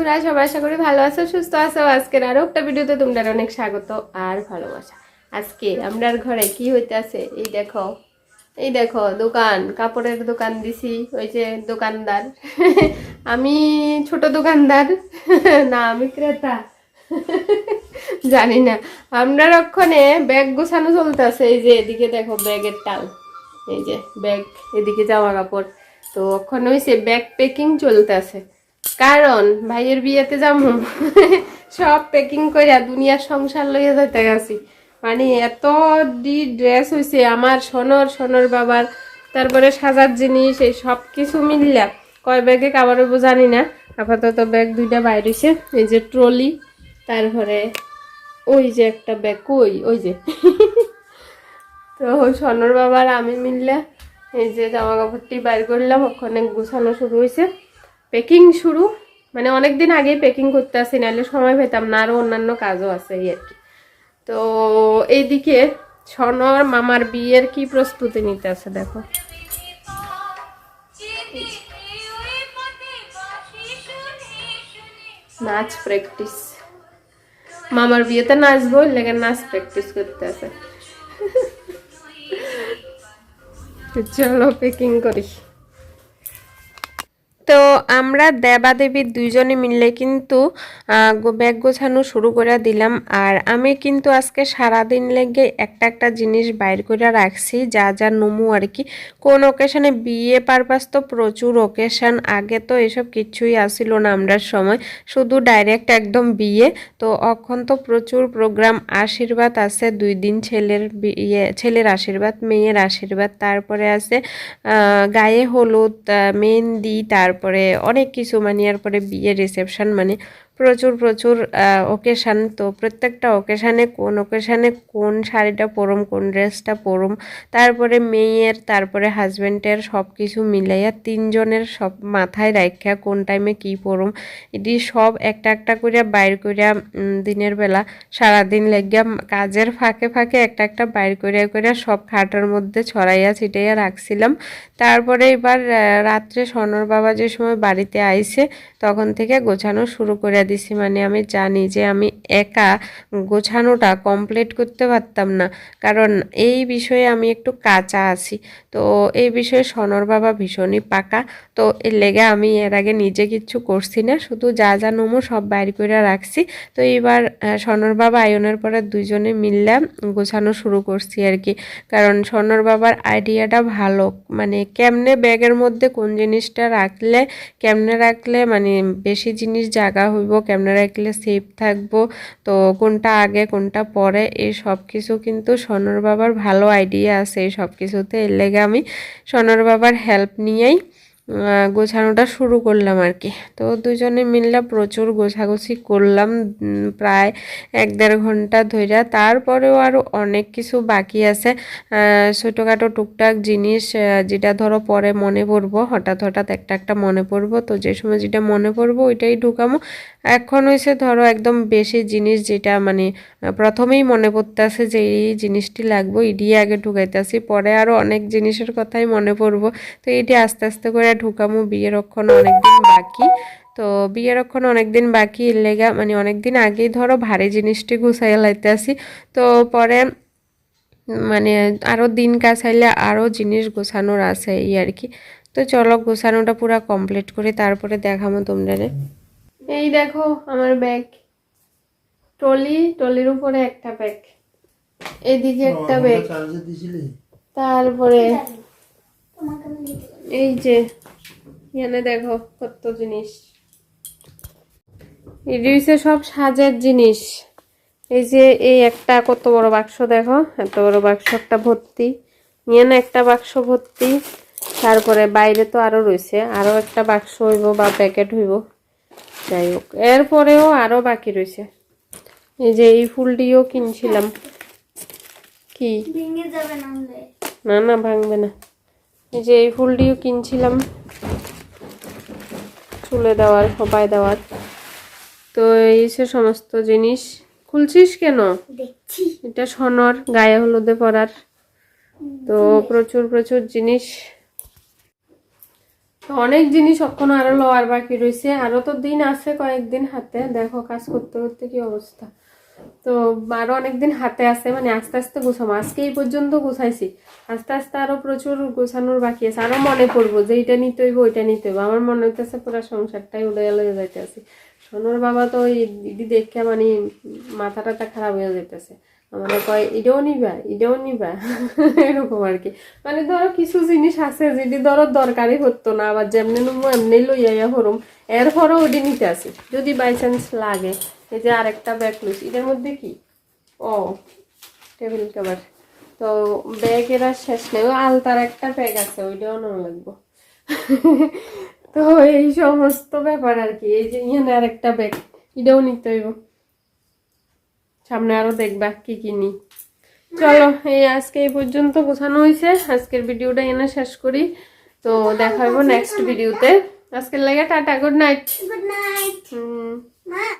বন্ধুরা, সবাই আশা করি ভালো আছো, সুস্থ আছো। আজকের আরও একটা ভিডিওতে তোমরা অনেক স্বাগত আর ভালোবাসা। আজকে আমরার ঘরে কি হইতে আছে এই দেখো এই দেখো, দোকান, কাপড়ের দোকান দিছি, ওই যে দোকানদার। আমি ছোট দোকানদার, না, আমি ক্রেতা। জানি না আমরা রক্ষণে ব্যাগ গোছানো চলতেছে, এই যে এদিকে দেখো ব্যাগের টাল এই যে ব্যাগ, এদিকে জামা কাপড়। তো ওখানে হয়েছে ব্যাগ প্যাকিং চলতেছে। কারণ ভাইয়ের বিয়েতে যাব সব প্যাকিং করে দুনিয়ার সংসার লইয়া যাইতে গেছি। মানে এত ডি ড্রেস হয়েছে আমার সোনর সোনর বাবার, তারপরে সাজার জিনিস, এই সব কিছু মিললা। কয় ব্যাগে কাবার জানি না। আপাতত ব্যাগ দুইটা বাইর হয়েছে এই যে ট্রলি, তারপরে ওই যে একটা ব্যাগ, কই? ওই যে। তো সোনর বাবার আমি মিললে, এই যে জামা কাপড়টি বাইর করলাম, ওখানে গুছানো শুরু হয়েছে প্যাকিং শুরু মানে অনেক দিন আগেই প্যাকিং করতে আসি, নাহলে সময় পেতাম না আরও অন্যান্য কাজও আছে এই আর কি। তো এইদিকে সনর মামার বিয়ের কি প্রস্তুতি নিতে আছে দেখো। নাচ প্র্যাকটিস মামার বিয়েতে নাচবো লেগে নাচ প্র্যাকটিস করতে আছে। চলো প্যাকিং করি। তো আমরা দেবাদেবীর দুইজনে মিললে কিন্তু ব্যাগ গোছানো শুরু করে দিলাম। আর আমি কিন্তু আজকে সারাদিন লেগে একটা একটা জিনিস বাইর করে রাখছি, যা যা নমু আর কি। কোন ওকেশনে বিয়ে পারপাস তো প্রচুর ওকেশন আগে তো এসব কিছুই আসিল না আমরার সময়। শুধু ডাইরেক্ট একদম বিয়ে। তো অখন তো প্রচুর প্রোগ্রাম আশীর্বাদ আছে দুই দিন ছেলের বিয়ে, ছেলের আশীর্বাদ, মেয়ের আশীর্বাদ, তারপরে আছে গায়ে হলুদ মেহেন্দি, তারপরে অনেক কিছু মানে এরপরে বিয়ে রিসেপশন মানে প্রচুর প্রচুর ওকেশান তো প্রত্যেকটা ওকেশানে কোন ওকেশানে কোন শাড়িটা পরম, কোন ড্রেসটা পরম, তারপরে মেয়ের, তারপরে হাজব্যান্ডের সব কিছু মিলাইয়া তিনজনের সব মাথায় রাখা কোন টাইমে কি পরম। এটি সব একটা একটা করে বাইর করিয়া দিনের বেলা সারাদিন লাগিয়া কাজের ফাঁকে ফাঁকে একটা একটা বাইর করিয়া করিয়া সব খাটার মধ্যে ছড়াইয়া ছিটাইয়া রাখছিলাম। তারপরে এবার রাত্রে সনর বাবা যে সময় বাড়িতে আইছে, তখন থেকে গোছানো শুরু করে দিছি মানে আমি জানি যে আমি একা গোছানোটা কমপ্লিট করতে পারতাম না। কারণ এই বিষয়ে আমি একটু কাঁচা আছি। তো এই বিষয়ে সনর বাবা ভীষণই পাকা। তো এর লেগে আমি এর আগে নিজে কিচ্ছু করছি না। শুধু যা যা নমো সব বাইর করে রাখছি। তো এবার সনর বাবা, আয়নের পরে দুজনে মিললে গোছানো শুরু করছি আর কি। কারণ সনর বাবার আইডিয়াটা ভালো। মানে কেমনে ব্যাগের মধ্যে কোন জিনিসটা রাখলে, কেমনে রাখলে মানে বেশি জিনিস জায়গা হইব কেমনে রাখলে সেফ থাকব। তো কোনটা আগে, কোনটা পরে, এই সব কিছু কিন্তু সনর বাবার ভালো আইডিয়া আছে এই সব কিছুতে এর লেগে আমি সনর বাবার হেল্প নিয়েই গোছানোটা শুরু করলাম আর কি। তো দুজনে মিললে প্রচুর গোছাগুছি করলাম প্রায় এক দেড় ঘণ্টা ধরে তারপরেও আরও অনেক কিছু বাকি আছে। ছোটোখাটো টুকটাক জিনিস যেটা ধরো পরে মনে পড়ব, হঠাৎ হঠাৎ একটা একটা মনে পড়ব। তো যে সময় যেটা মনে পড়ব, ওইটাই ঢুকামো। এখন হয়েছে ধরো একদম বেশি জিনিস যেটা মানে প্রথমেই মনে পড়তে আছে যে এই জিনিসটি লাগবে, এটি আগে ঢুকাইতেছি, পরে আরও অনেক জিনিসের কথাই মনে পড়ব। তো এটি আস্তে আস্তে করে ঢুকামো বিয়ের অক্ষণ অনেকদিন বাকি। তো বিয়ের অক্ষণ অনেকদিন বাকি লেগা মানে অনেকদিন আগেই ধরো ভারী জিনিসটি গুছাইয়া লাইতে আসি তো পরে মানে আরও দিন কাছাইলে আরও জিনিস গোছানোর আছে এই আর কি। তো চলো গোছানোটা পুরো কমপ্লিট করে তারপরে দেখামো তোমরা এই দেখো আমার ব্যাগ। ট্রলি ট্রলির উপরে একটা ব্যাগ। এদিকে একটা ব্যাগ। তারপরে এই যে এখানে দেখো কত জিনিস। হচ্ছে সব সাজের জিনিস। এই যে এই একটা কত বড় বাক্স দেখো এত বড় বাক্স একটা ভর্তি। এখানে একটা বাক্স ভর্তি তারপরে বাইরে তো আরও রয়েছে আরও একটা বাক্স হইব বা প্যাকেট হইব। যাই হোক এরপরেও আরও বাকি রয়েছে। এই যে এই ফুলটিও কিনছিলাম। কি? ভেঙে যাবে না না না ভাঙবে না। এই যে এই ফুলটিও কিনছিলাম। চুলে দেওয়ার খোপায় দেওয়ার। তো এই সে সমস্ত জিনিস। খুলছিস কেন? এটা সনর গায়ে হলুদে পরার। তো প্রচুর প্রচুর জিনিস। তো অনেক জিনিস এখনও আরও লওয়ার বাকি রয়েছে আরও তো দিন আছে কয়েকদিন হাতে। দেখো কাজ করতে করতে কি অবস্থা। তো আরও অনেকদিন হাতে আসে মানে আস্তে আস্তে গোছাবো। আজকে এই পর্যন্ত গোছাইছি। আস্তে আস্তে আরও প্রচুর গোছানোর বাকি আছে। আরও মনে পড়ব যে এইটা নিতে হইব, ওইটা নিতে হইব। আমার মনে হইতেছে পুরো সংসারটাই উড়ে উড়ে যাইতেছে। সোনোর বাবা তো ওই দিদি দেখে মানে মাথা টাথা খারাপ হয়ে যাইতেছে। আমরা কয়, এটাও নিবা এটাও নিবা। এরকম আর কি। মানে ধরো কিছু জিনিস আছে যেটি ধরো দরকারই হতো না, আবার যেমনি নেব এমনি লইয়া হরম। এরপরও ওটি নিতে আসি যদি বাই চান্স লাগে, এই যে আরেকটা ব্যাগ লইছি, এটার মধ্যে কি? ও টেবিল কভার তো ব্যাগের আর শেষ নেই। আলতার একটা ব্যাগ আছে, ওইটাও নেওয়া লাগবো। তো এই সমস্ত ব্যাপার আর কি, এই যে ইয়ানে আরেকটা ব্যাগ এটাও নিতে হইব। সামনে আরও দেখবা কি কিনি চলো এই আজকে এই পর্যন্ত গোছানো হয়েছে আজকের ভিডিওটা এনে শেষ করি। তো দেখাবো নেক্সট ভিডিওতে আজকের লাগে tata good night good night